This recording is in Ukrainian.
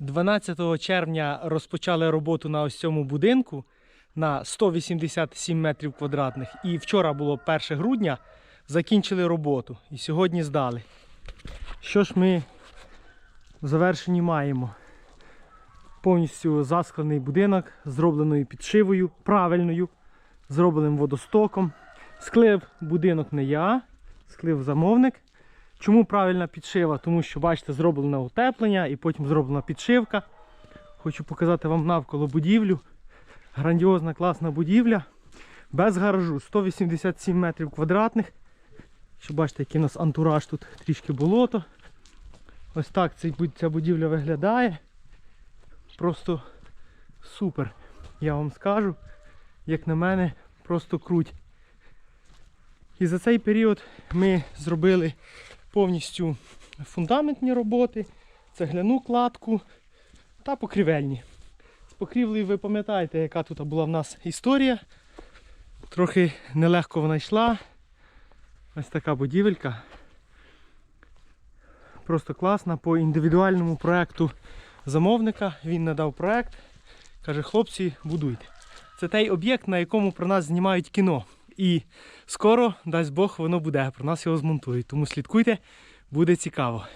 12 червня розпочали роботу на ось цьому будинку на 187 метрів квадратних. І вчора було 1 грудня, закінчили роботу. І сьогодні здали. Що ж ми в завершенні маємо? Повністю засклений будинок, зробленою підшивою, правильною, зробленим водостоком. Склив будинок не я, склив замовник. Чому правильна підшива? Тому що, бачите, зроблене утеплення і потім зроблена підшивка. Хочу показати вам навколо будівлю. Грандіозна класна будівля. Без гаражу 187 метрів квадратних. Що бачите, який у нас антураж тут трішки болото. Ось так ця будівля виглядає. Просто супер. Я вам скажу. Як на мене, просто круть. І за цей період ми зробили повністю фундаментні роботи, цегляну кладку та покрівельні. З покрівлею ви пам'ятаєте, яка тут була в нас історія. Трохи нелегко вона йшла. Ось така будівелька. Просто класна по індивідуальному проекту замовника. Він надав проект. Каже, хлопці, будуйте. Це той об'єкт, на якому про нас знімають кіно. І скоро, дасть Бог, воно буде. Про нас його змонтують. Тому слідкуйте, буде цікаво.